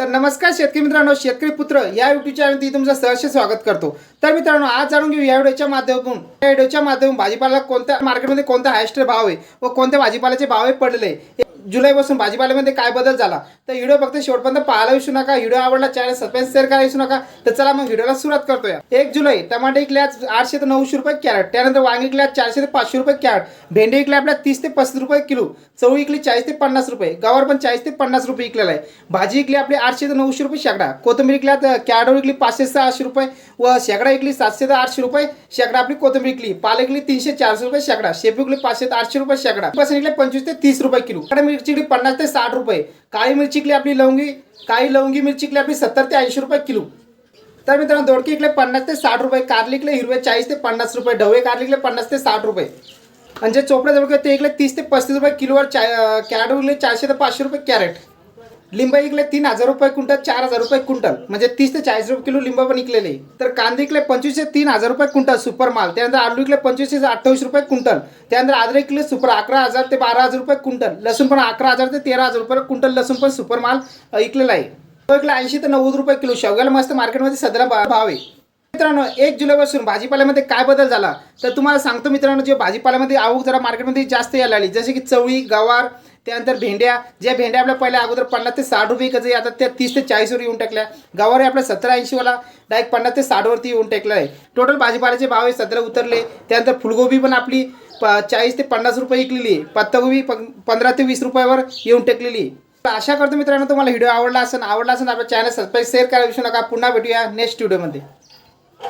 तर नमस्कार शेतकरी मित्रांनो शेतकरी पुत्र या युट्यूब चॅनलमध्ये तुमचं सहर्ष स्वागत करतो. तर मित्रांनो आज जाणून घेऊ या व्हिडिओच्या माध्यमातून या व्हिडिओच्या माध्यमातून भाजीपाला कोणत्या मार्केटमध्ये कोणता हायस्ट भाव आहे व कोणत्या भाजीपाल्याचे भाव आहे पडले? जुलैपासून भाजीपाल्यामध्ये काय बदल झाला? तर व्हिडिओ फक्त शेवटपर्यंत पाहायला विसरू नका. व्हिडिओ आवडला चॅनल सबस्क्राईब शेअर करायला विसरू नका. तर चला मग व्हिडिओला सुरुवात करतोय. एक जुलै टमाटे इकल्यात आठशे ते नऊशे रुपये कॅरेट. त्यानंतर वांगी इकले चारशे ते पाचशे रुपये कॅरेट. भेंडी इकले आपल्या तीस ते पस्तीस रुपये किलो. चवळी इकली चाळीस ते पन्नास रुपये. गवार पण चाळीस ते पन्नास रुपये इकलेला आहे. भाजी इकली आपली आठशे ते नऊशे रुपये शेकडा कोथंबीर इकल्यात आता इकली पाचशे ते सहाशे रुपये. व शेकडा इकली सातशे ते आठशे रुपये. शेकडा आपली कोथंबीर इकली. पालक इकली तीनशे चारशे रुपये शेकडा शेपू इकली पाचशे ते आठशे रुपये शेकडा पासून इकले पंचवीस ते तीस रुपये किलो. मिरची पन्नास ते साठ रुपये. काळी मिरची इकली आपली लवंगी काळी लवंगी मिरची इकली आपली सत्तर ते ऐंशी रुपये किलो. तर मित्रांनो दोडके इकडे पन्नास ते साठ रुपये कारली इकडे हिरवे चाळीस ते पन्नास रुपये ढवळे कारली इकडे पन्नास ते साठ रुपये. आणि जे चोपडे दोडके ते इकडे तीस ते पस्तीस रुपये किलोवर चा कॅरेट चारशे ते पाचशे रुपये कॅरेट. लिंब इकले तीन हजार रुपये क्विंटल चार हजार रुपये क्विंटल. म्हणजे तीस ते चाळीस रुपये किलो लिंब पण इकलेले. आहे. तर कांदे इकले पंचवीस ते तीन हजार रुपये क्विंटल सुपर माल. त्यानंतर आलू इकले पंचवीस ते अठ्ठावीस रुपये क्विंटल. त्यानंतर अद्रक इकले सुपर अकरा हजार ते बारा हजार रुपये क्विंटल. लसूण पण अकरा हजार ते तेरा हजार रुपये क्विंटल लसूण पण सुपर माल इकलेला आहे. तो इकला ऐंशी ते नव्वद रुपये किलो शेवग्याला मस्त मार्केटमध्ये सदरा भाव आहे. मित्रांनो एक जुलैपासून भाजीपाल्यामध्ये काय बदल झाला? तर तुम्हाला सांगतो मित्रांनो जे भाजीपाल्यामध्ये आवक जरा मार्केटमध्ये जास्त यायला लागली. जसे की चवळी गवार त्यानंतर भेंड्या ज्या भेंड्या आपल्या पहिल्या अगोदर पन्नास ते साठ रुपये कधी आता त्या तीस ते चाळीसवर येऊन टाकल्या. गवार आपल्या सतरा ऐंशीवाला डायरेक्ट पन्नास ते साठवरती येऊन टाकला आहे. टोटल भाजीपाल्याचे भाव हे सतरा उतरले. त्यानंतर फुलगोबी पण आपली प चाळीस ते पन्नास रुपये विकलेली पत्तागोबी प पंधरा ते वीस रुपयावर येऊन टेकलेली तर आशा करतो मित्रांनो तुम्हाला व्हिडिओ आवडला असेल आवडला असेल आपल्या चॅनल सबस्क्राईब शेअर करायला विसरू नका. पुन्हा भेटूया नेक्स्ट व्हिडिओमध्ये